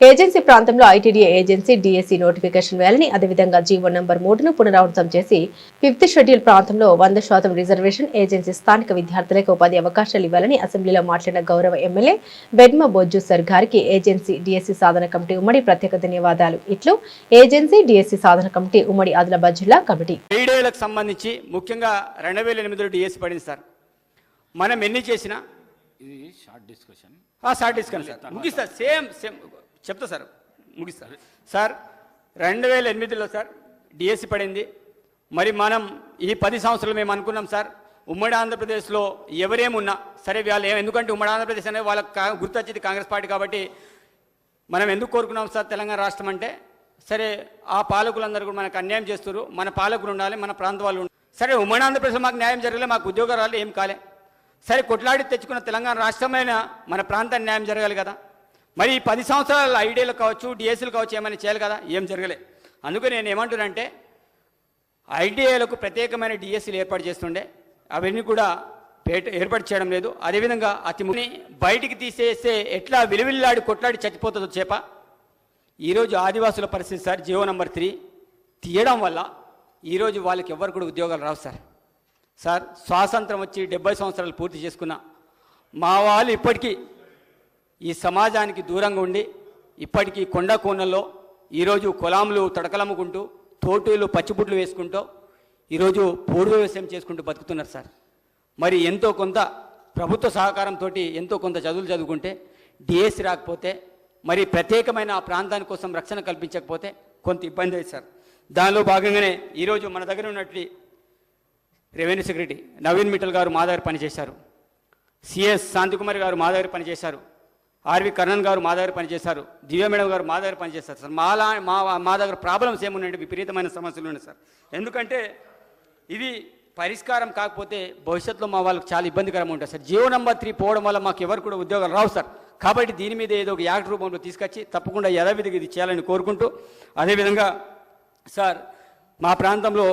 Agency ప్రాంతంలో ITDA agency DSC notification వేయాలని అదేవిధంగా జీవో నంబర్ మూడును పునరావృతం చేసి ఫిఫ్త్ షెడ్యూల్ ప్రాంతంలో వంద శాతం రిజర్వేషన్ ఏజెన్సీ స్థానిక విద్యార్థులకు ఉపాధి అవకాశాలు ఇవ్వాలని అసెంబ్లీలో మాట్లాడిన గౌరవ ఎమ్మెల్యే వెడ్మ బొజ్జు సర్ గారికి ఏజెన్సీ డిఎస్సీ సాధన కమిటీ ఉమ్మడి ప్రత్యేక ధన్యవాదాలు. ఇట్లు ఏజెన్సీ డిఎస్సీ సాధన కమిటీ ఉమ్మడి ఆదిలాబాద్ జిల్లా కమిటీ. సంబంధించి ముఖ్యంగా రెండు వేల ఎనిమిదిలో డిఎస్సి పడింది సార్. మనం ఎన్ని చేసినా ఇది short discussion short discount sir ముగిస్తా same same చెప్తా సార్ ముగిస్తా. సార్ రెండు వేల ఎనిమిదిలో సార్ డిఎస్సి పడింది. మరి మనం ఈ పది సంవత్సరాలు మేము అనుకున్నాం సార్ ఉమ్మడి ఆంధ్రప్రదేశ్లో ఎవరేమున్నా సరే వాళ్ళు ఎందుకంటే ఉమ్మడి ఆంధ్రప్రదేశ్ అనేది వాళ్ళకి గుర్తొచ్చేది కాంగ్రెస్ పార్టీ కాబట్టి మనం ఎందుకు కోరుకున్నాం సార్ తెలంగాణ రాష్ట్రం అంటే సరే ఆ పాలకులందరూ కూడా మనకు అన్యాయం చేస్తారు మన పాలకులు ఉండాలి మన ప్రాంత వాళ్ళు ఉండాలి. సరే ఉమ్మడి ఆంధ్రప్రదేశ్లో మాకు న్యాయం జరగలే మాకు ఉద్యోగాలు ఏం కాలే. సరే కొట్లాడి తెచ్చుకున్న తెలంగాణ రాష్ట్రమైన మన ప్రాంతానికి న్యాయం జరగాలి కదా. మరి ఈ పది సంవత్సరాల ఐడియాలు కావచ్చు డిఎస్సీలు కావచ్చు ఏమైనా చేయాలి కదా? ఏం జరగలే. అందుకే నేను ఏమంటున్నానంటే ఐడిఐలకు ప్రత్యేకమైన డిఎస్సీలు ఏర్పాటు చేస్తుండే. అవన్నీ కూడా పేట ఏర్పాటు చేయడం లేదు. అదేవిధంగా అతి ముని బయటికి తీసేస్తే ఎట్లా విలువిల్లాడి కొట్లాడి చచ్చిపోతుందో చేప. ఈరోజు ఆదివాసుల పరిస్థితి సార్ జియో నంబర్ త్రీ. తీయడం వల్ల ఈరోజు వాళ్ళకి ఎవరు కూడా ఉద్యోగాలు రావు సార్. సార్ స్వాతంత్రం వచ్చి డెబ్బై సంవత్సరాలు పూర్తి చేసుకున్న మా వాళ్ళు ఇప్పటికీ ఈ సమాజానికి దూరంగా ఉండి ఇప్పటికీ కొండ కోనల్లో ఈరోజు కులాములు తడకలమ్ముకుంటూ తోటూలు పచ్చిబుడ్లు వేసుకుంటూ ఈరోజు పూర్వ వ్యవసాయం చేసుకుంటూ బతుకుతున్నారు సార్. మరి ఎంతో కొంత ప్రభుత్వ సహకారంతో ఎంతో కొంత చదువులు చదువుకుంటే డిఎస్సి రాకపోతే మరి ప్రత్యేకమైన ఆ ప్రాంతాని కోసం రక్షణ కల్పించకపోతే కొంత ఇబ్బంది అయింది సార్. దానిలో భాగంగానే ఈరోజు మన దగ్గర ఉన్నట్టు రెవెన్యూ సెక్రటరీ నవీన్ మిట్టల్ గారు మా దగ్గర పనిచేశారు. సిఎస్ శాంతికుమారి గారు మా దగ్గర పనిచేశారు. ఆర్వి కర్ణన్ గారు మా దగ్గర పనిచేశారు దివ్య మేడం గారు మా దగ్గర పనిచేస్తారు సార్. మాలా మా మా దగ్గర ప్రాబ్లమ్స్ ఏమున్నాయంటే విపరీతమైన సమస్యలు ఉన్నాయి సార్. ఎందుకంటే ఇది పరిష్కారం కాకపోతే భవిష్యత్తులో మా వాళ్ళకి చాలా ఇబ్బందికరంగా ఉంటుంది సార్. జియో నెంబర్ త్రీ పోవడం వల్ల మాకు ఎవరు కూడా ఉద్యోగాలు రావు సార్. కాబట్టి దీని మీద ఏదో ఒక యాక్ట్ రూపంలో తీసుకొచ్చి తప్పకుండా యథావిధిగా ఇది చేయాలని కోరుకుంటూ అదేవిధంగా సార్ మా ప్రాంతంలో